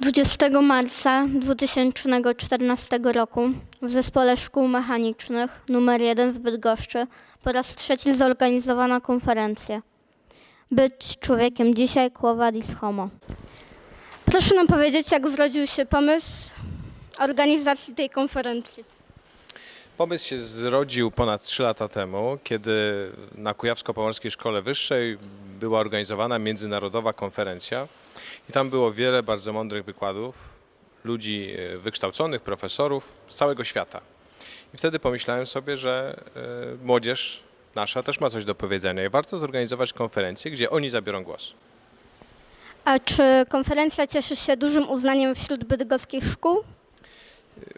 Dwudziestego marca 2014 roku w Zespole Szkół Mechanicznych nr 1 w Bydgoszczy po raz trzeci zorganizowano konferencję Być człowiekiem dzisiaj Quo Vadis Homo. Proszę nam powiedzieć, jak zrodził się pomysł organizacji tej konferencji. Pomysł się zrodził ponad 3 lata temu, kiedy na Kujawsko-Pomorskiej Szkole Wyższej była organizowana międzynarodowa konferencja i tam było wiele bardzo mądrych wykładów ludzi e, wykształconych, profesorów z całego świata. I wtedy pomyślałem sobie, że e, młodzież nasza też ma coś do powiedzenia i warto zorganizować konferencję, gdzie oni zabiorą głos. A czy konferencja cieszy się dużym uznaniem wśród bydgoskich szkół?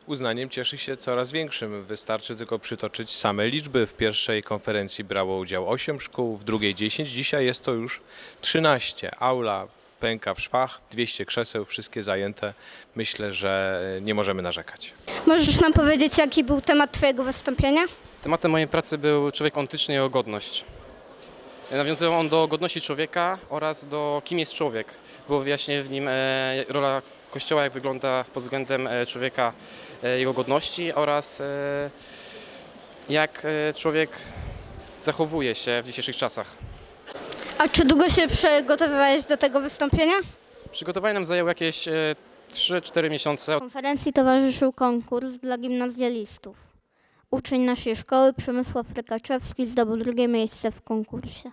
Uznaniem cieszy się coraz większym. Wystarczy tylko przytoczyć same liczby. W pierwszej konferencji brało udział 8 szkół, w drugiej 10, dzisiaj jest to już 13. Aula pęka w szwach, 200 krzeseł, wszystkie zajęte. Myślę, że nie możemy narzekać. Możesz nam powiedzieć, jaki był temat Twojego wystąpienia? Tematem mojej pracy był człowiek ontyczny i jego godność. Nawiązywał on do godności człowieka oraz do kim jest człowiek. Było wyjaśnienie w nim e, rola Kościoła, jak wygląda pod względem e, człowieka, e, jego godności oraz e, jak człowiek zachowuje się w dzisiejszych czasach. A czy długo się przygotowywałeś do tego wystąpienia? Przygotowanie nam zajęło jakieś e, 3-4 miesiące. Konferencji towarzyszył konkurs dla gimnazjalistów. Uczeń naszej szkoły Przemysław Rykaczewski zdobył drugie miejsce w konkursie.